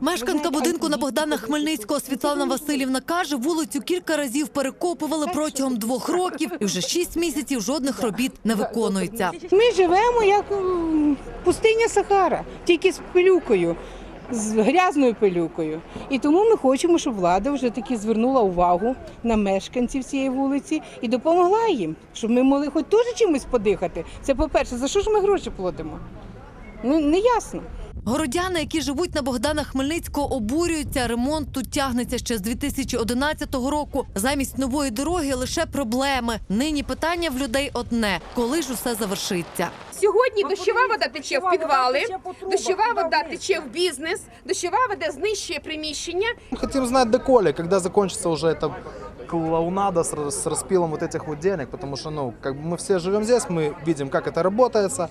Мешканка будинку на Богдана Хмельницького Світлана Васильівна каже, вулицю кілька разів перекопували протягом двох років, і вже шість місяців жодних робіт не виконується. Ми живемо як пустиня Сахара, тільки з пилюкою, з грязною пилюкою. І тому ми хочемо, щоб влада вже таки звернула увагу на мешканців цієї вулиці і допомогла їм, щоб ми могли хоч теж чимось подихати. Це по-перше, за що ж ми гроші платимо? Ну, не ясно. Городяни, які живуть на Богдана Хмельницького, обурюються. Ремонт тут тягнеться ще з 2011 року. Замість нової дороги лише проблеми. Нині питання в людей одне: коли ж усе завершиться. Сьогодні дощова вода тече в підвали, дощова вода тече в бізнес, дощова вода знищує приміщення. Мы хотим знать доколе, когда закончится уже эта клоунада с, с распилом вот этих вот денег, потому что, ну, как бы мы все живем здесь, мы видим, как это работается,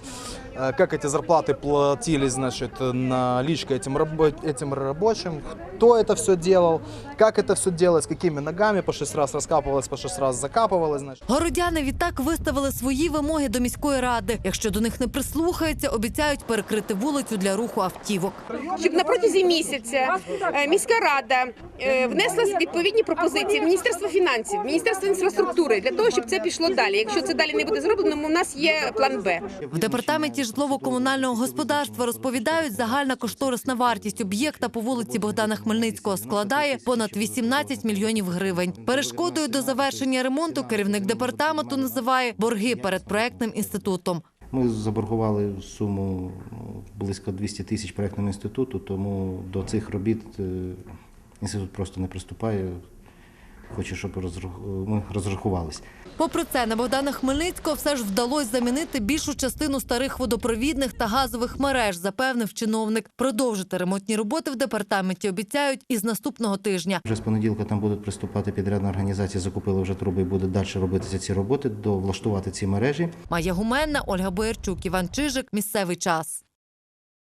э, как эти зарплаты платились, значит, наличкой этим, рабо- этим рабочим, кто это все делал, как это все делалось, какими ногами, по шесть раз раскапывалось, по шесть раз закапывалось, значит. Городяни відтак виставили свої вимоги до міської ради. Якщо до них не прислухаються, обіцяють перекрити вулицю для руху автівок. Щоб на протязі місяця е, міська рада е, внесла відповідні пропозиції в Міністерство фінансів, Міністерство інфраструктури для того, щоб це пішло далі. Якщо це далі не буде зроблено, у нас є план Б. В департаменті житлово-комунального господарства розповідають, загальна кошторисна вартість об'єкта по вулиці Богдана Хмельницького складає понад 18 мільйонів гривень. Перешкодою до завершення ремонту керівник департаменту називає борги перед проектним інститутом. Ми заборгували суму ну, близько 200 тисяч проектному інституту, тому до цих робіт е, інститут просто не приступає. Хоче, щоб ми розрахувалися. Попри це, на Богдана Хмельницького все ж вдалося замінити більшу частину старих водопровідних та газових мереж, запевнив чиновник. Продовжити ремонтні роботи в департаменті обіцяють із наступного тижня. Вже з понеділка там будуть приступати підрядна організація, закупили вже труби і буде далі робитися ці роботи, довлаштувати ці мережі. Майя Гуменна, Ольга Боярчук, Іван Чижик. Місцевий час.